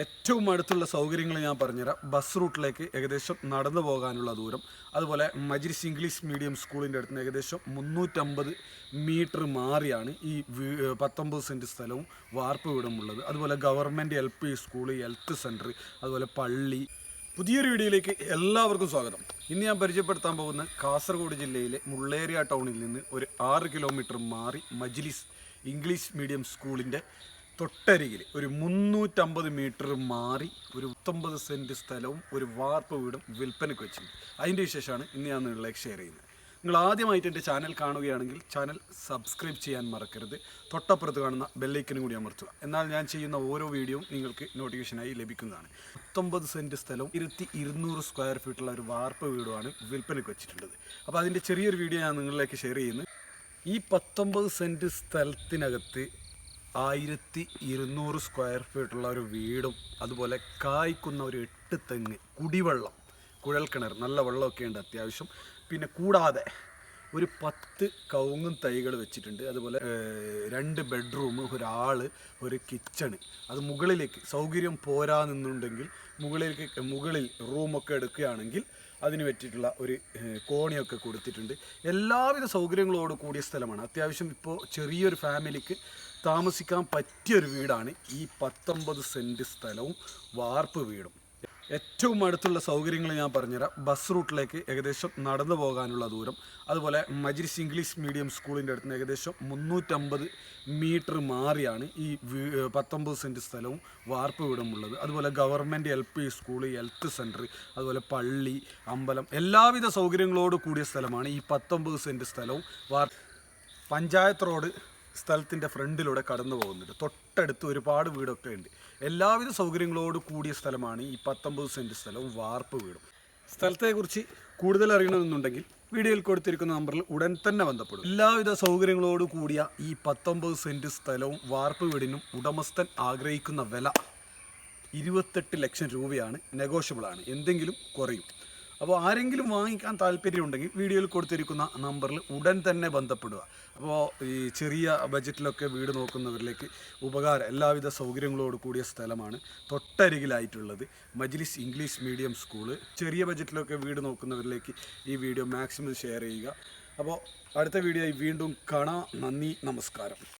ഏറ്റവും അടുത്തുള്ള സൗകര്യങ്ങൾ ഞാൻ പറഞ്ഞുതരാം. ബസ് റൂട്ടിലേക്ക് ഏകദേശം നടന്നു പോകാനുള്ള ദൂരം. അതുപോലെ മജ്ലിസ് ഇംഗ്ലീഷ് മീഡിയം സ്കൂളിന്റെ അടുത്ത് നിന്ന് ഏകദേശം മുന്നൂറ്റമ്പത് മീറ്റർ മാറിയാണ് ഈ പത്തൊമ്പത് സെന്റ് സ്ഥലവും വാർപ്പ് വീടും ഉള്ളത്. അതുപോലെ government L P school health centre അതുപോലെ പള്ളി. പുതിയൊരു വീഡിയോയിലേക്ക് എല്ലാവർക്കും സ്വാഗതം. ഇന്ന് ഞാൻ പരിചയപ്പെടുത്താൻ പോകുന്ന കാസർഗോഡ് ജില്ലയിലെ മുള്ളേരിയ ടൗണിൽ നിന്ന് ഒരു ആറ് കിലോമീറ്റർ മാറി മജ്ലിസ് ഇംഗ്ലീഷ് മീഡിയം സ്കൂളിന്റെ തൊട്ടരികിൽ ഒരു മുന്നൂറ്റമ്പത് മീറ്റർ മാറി ഒരു പത്തൊമ്പത് സെന്റ് സ്ഥലവും ഒരു വാർപ്പ് വീടും വിൽപ്പനയ്ക്ക് വെച്ചിട്ടുണ്ട്. അതിന്റെ വിശേഷമാണ് ഇന്ന് ഞാൻ നിങ്ങളിലേക്ക് ഷെയർ ചെയ്യുന്നത്. നിങ്ങൾ ആദ്യമായിട്ട് എന്റെ ചാനൽ കാണുകയാണെങ്കിൽ ചാനൽ സബ്സ്ക്രൈബ് ചെയ്യാൻ മറക്കരുത്. തൊട്ടപ്പുറത്ത് കാണുന്ന ബെല്ലൈക്കനും കൂടി അമർത്തുക. എന്നാൽ ഞാൻ ചെയ്യുന്ന ഓരോ വീഡിയോയും നിങ്ങൾക്ക് നോട്ടിഫിക്കേഷനായി ലഭിക്കുന്നതാണ്. പത്തൊമ്പത് സെന്റ് സ്ഥലവും ഇരുപത്തി ഇരുന്നൂറ് സ്ക്വയർ ഫീറ്റുള്ള ഒരു വാർപ്പ് വീടുമാണ് വിൽപ്പനയ്ക്ക് വെച്ചിട്ടുള്ളത്. അപ്പോൾ അതിന്റെ ചെറിയൊരു വീഡിയോ ഞാൻ നിങ്ങളിലേക്ക് ഷെയർ ചെയ്യുന്നു. ഈ പത്തൊമ്പത് സെന്റ് സ്ഥലത്തിനകത്ത് ആയിരത്തി ഇരുന്നൂറ് സ്ക്വയർ ഫീറ്റുള്ള ഒരു വീടും അതുപോലെ കായ്ക്കുന്ന ഒരു എട്ട് തെങ്ങ് കുടിവെള്ളം കുഴൽക്കിണർ നല്ല വെള്ളമൊക്കെ ഉണ്ട് അത്യാവശ്യം. പിന്നെ കൂടാതെ ഒരു പത്ത് കവുങ്ങും തൈകൾ വെച്ചിട്ടുണ്ട്. അതുപോലെ രണ്ട് ബെഡ്റൂം ഒരാൾ ഒരു കിച്ചണ്. അത് മുകളിലേക്ക് സൗകര്യം പോരാ നിന്നുണ്ടെങ്കിൽ മുകളിലേക്ക് മുകളിൽ റൂമൊക്കെ എടുക്കുകയാണെങ്കിൽ അതിന് പറ്റിയിട്ടുള്ള ഒരു കോണിയൊക്കെ കൊടുത്തിട്ടുണ്ട്. എല്ലാവിധ സൗകര്യങ്ങളോട് കൂടിയ സ്ഥലമാണ്. അത്യാവശ്യം ഇപ്പോൾ ചെറിയൊരു ഫാമിലിക്ക് താമസിക്കാൻ പറ്റിയൊരു വീടാണ്. ഈ പത്തൊമ്പത് സെന്റ് സ്ഥലവും വാർപ്പ് വീടും. ഏറ്റവും അടുത്തുള്ള സൗകര്യങ്ങൾ ഞാൻ പറഞ്ഞുതരാം. ബസ് റൂട്ടിലേക്ക് ഏകദേശം നടന്നു പോകാനുള്ള ദൂരം. അതുപോലെ മജിരിസ് ഇംഗ്ലീഷ് മീഡിയം സ്കൂളിന്റെ അടുത്ത് നിന്ന് ഏകദേശം മുന്നൂറ്റമ്പത് മീറ്റർ മാറിയാണ് ഈ പത്തൊമ്പത് സെന്റ് സ്ഥലവും വാർപ്പ് വീടും ഉള്ളത് അതുപോലെ government L P school health centre അതുപോലെ പള്ളി അമ്പലം എല്ലാവിധ സൗകര്യങ്ങളോട് കൂടിയ സ്ഥലമാണ് ഈ പത്തൊമ്പത് സെന്റ് സ്ഥലവും വാർ പഞ്ചായത്ത് റോഡ് സ്ഥലത്തിന്റെ ഫ്രണ്ടിലൂടെ കടന്നു പോകുന്നുണ്ട്. തൊട്ടടുത്ത് ഒരുപാട് വീടൊക്കെ ഉണ്ട്. എല്ലാവിധ സൗകര്യങ്ങളോട് കൂടിയ സ്ഥലമാണ് ഈ പത്തൊമ്പത് സെന്റ് സ്ഥലവും വാർപ്പ് വീടും. സ്ഥലത്തെക്കുറിച്ച് കൂടുതൽ അറിയണമെന്നുണ്ടെങ്കിൽ വീഡിയോയിൽ കൊടുത്തിരിക്കുന്ന നമ്പറിൽ ഉടൻ തന്നെ ബന്ധപ്പെടും എല്ലാവിധ സൗകര്യങ്ങളോട് കൂടിയ ഈ പത്തൊമ്പത് സെന്റ് സ്ഥലവും വാർപ്പ് വീടിനും ഉടമസ്ഥൻ ആഗ്രഹിക്കുന്ന വില ഇരുപത്തെട്ട് ലക്ഷം രൂപയാണ് നെഗോഷ്യബിളാണ് എന്തെങ്കിലും കുറയും. അപ്പോൾ ആരെങ്കിലും വാങ്ങിക്കാൻ താല്പര്യമുണ്ടെങ്കിൽ വീഡിയോയിൽ കൊടുത്തിരിക്കുന്ന നമ്പറിൽ ഉടൻ തന്നെ ബന്ധപ്പെടുക. അപ്പോൾ ഈ ചെറിയ ബജറ്റിലൊക്കെ വീട് നോക്കുന്നവരിലേക്ക് ഉപകാരം എല്ലാവിധ സൗകര്യങ്ങളോട് കൂടിയ സ്ഥലമാണ് തൊട്ടരികിലായിട്ടുള്ളത്. മജ്ലിസ് ഇംഗ്ലീഷ് മീഡിയം സ്കൂൾ ചെറിയ ബജറ്റിലൊക്കെ വീട് നോക്കുന്നവരിലേക്ക് ഈ വീഡിയോ മാക്സിമം ഷെയർ ചെയ്യുക. അപ്പോൾ അടുത്ത വീഡിയോ വീണ്ടും കാണാം. നന്ദി നമസ്കാരം.